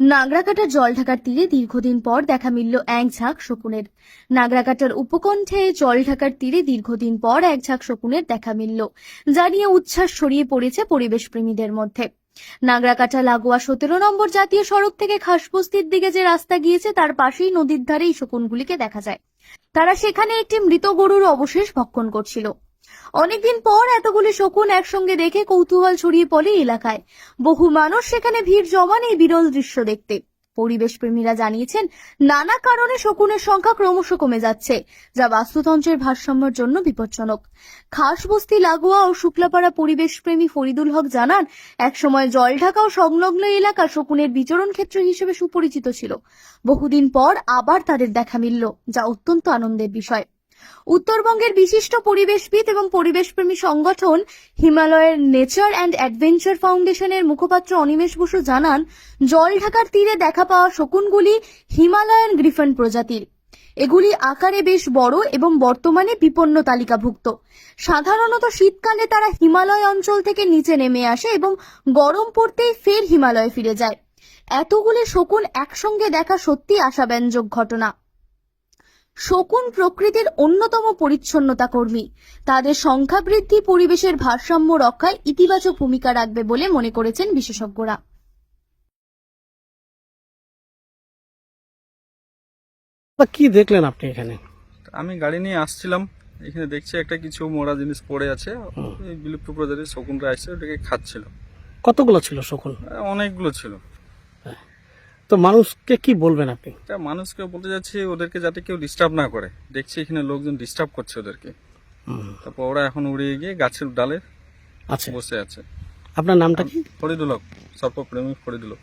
নাগরাকাটার জলঢাকার তীরে দীর্ঘদিন পর দেখা মিলল এক ঝাঁক শকুনের। নাগরাকাটার উপকণ্ঠে জলঢাকার তীরে দীর্ঘদিন পর এক ঝাঁক শকুনের দেখা মিলল, যা নিয়ে উচ্ছ্বাস ছড়িয়ে পড়েছে পরিবেশ প্রেমীদের মধ্যে। নাগরাকাটা লাগোয়া সতেরো নম্বর জাতীয় সড়ক থেকে খাসবস্তির দিকে যে রাস্তা গিয়েছে, তার পাশেই নদীর ধারে এই শকুনগুলিকে দেখা যায়। তারা সেখানে একটি মৃত গরুর অবশেষ ভক্ষণ করছিল। অনেকদিন পর এতগুলি শকুন একসঙ্গে দেখে কৌতূহল ছড়িয়ে পড়ে এলাকায়। বহু মানুষ সেখানে ভিড় জমান এই বিরল দৃশ্য দেখতে। পরিবেশ প্রেমীরা জানিয়েছেন, নানা কারণে শকুনের সংখ্যা ক্রমশ কমে যাচ্ছে, যা বাস্তুতন্ত্রের ভারসাম্যের জন্য বিপজ্জনক। খাস বস্তি লাগোয়া ও শুক্লাপাড়া পরিবেশ প্রেমী ফরিদুল হক জানান, একসময় জলঢাকা ও সংলগ্ন এলাকা শকুনের বিচরণ ক্ষেত্র হিসেবে সুপরিচিত ছিল। বহুদিন পর আবার তাদের দেখা মিলল, যা অত্যন্ত আনন্দের বিষয়। উত্তরবঙ্গের বিশিষ্ট পরিবেশবিদ এবং পরিবেশপ্রেমী সংগঠন হিমালয়ের নেচার অ্যান্ড অ্যাডভেঞ্চার ফাউন্ডেশনের মুখপাত্র অনিমেষ বসু জানান, জল ঢাকার তীরে দেখা পাওয়া শকুনগুলি হিমালয়ান গ্রিফন প্রজাতির। এগুলি আকারে বেশ বড় এবং বর্তমানে বিপন্ন তালিকাভুক্ত। সাধারণত শীতকালে তারা হিমালয় অঞ্চল থেকে নিচে নেমে আসে এবং গরম পড়তেই ফের হিমালয়ে ফিরে যায়। এতগুলি শকুন একসঙ্গে দেখা সত্যি আশাব্যঞ্জক ঘটনা। শকুন প্রকৃতির অন্যতম পরিচ্ছন্নতা কর্মী। তাদের সংখ্যা বৃদ্ধি পরিবেশের ভারসাম্য রক্ষায় ইতিবাচক ভূমিকা রাখবে বলে মনে করেছেন বিশেষজ্ঞরা। কি দেখলেন আপনি এখানে? আমি গাড়ি নিয়ে আসছিলাম। এখানে দেখছি একটা কিছু মরা জিনিস পড়ে আছে। বিলুপ্ত প্রজাতির শকুনরা আসছে ওটাকে খাচ্ছিল। কতগুলো ছিল শকুন? অনেকগুলো ছিল। তো মানুষকে কি বলবেন আপনি? মানুষকে বলতে যাচ্ছি ওদেরকে যাতে কেউ ডিস্টার্ব না করে। দেখছি এখানে লোকজন ডিস্টার্ব করছে ওদেরকে। তারপর ওরা এখন উড়িয়ে গিয়ে গাছের ডালে আচ্ছা। বসে আছে। আপনার নামটা কি? ফরিদুলক সর্বপ্রেমী ফরিদুলক